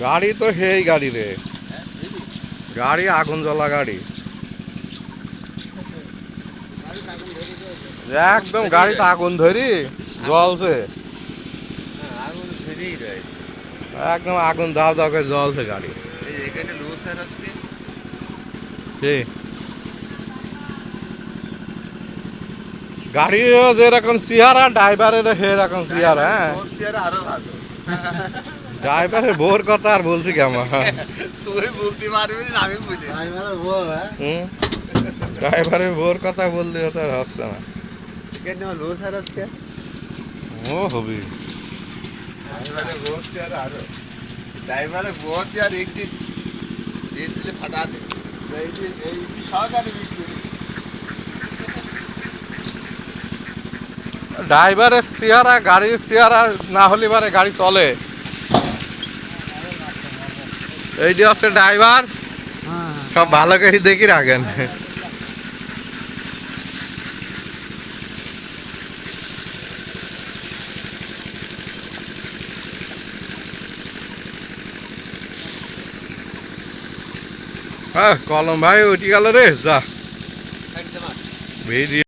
গাড়ি তো সেই গাড়ি রে। গাড়ি আগুন জ্বলা গাড়ি। গাড়ি। একদম গাড়িতে আগুন ধরি, জ্বলছে। একদম আগুন দাও দাও করে জ্বলছে গাড়ি। কি? যেরকম চেহারা ড্রাইভারের সেরকম চেহারা হ্যাঁ। আরও ভালো। ড্রাইভারের বোর কথা আর বলছি কেমন তুই বলতে পারবি না আমি বুঝি হুম? ড্রাইভারের বোর কথা বললে তো আর হচ্ছে না। এখানে আমার লোসার আজকে? ও হবি। ড্রাইভারে বসছি আর আরও। ড্রাইভারে বসছি আর একদিন দিন দিলে ফাটা দে এই যে এই সহকারে বিক্রি। ড্রাইভারের চেহারা গাড়ির চেহারা না হলে পারে গাড়ি চলে। এইটি হচ্ছে ড্রাইভার সব ভালো করে দেখি রাখেন। হ্যাঁ কলম ভাই উঠি গেল রে যা। ভিডিও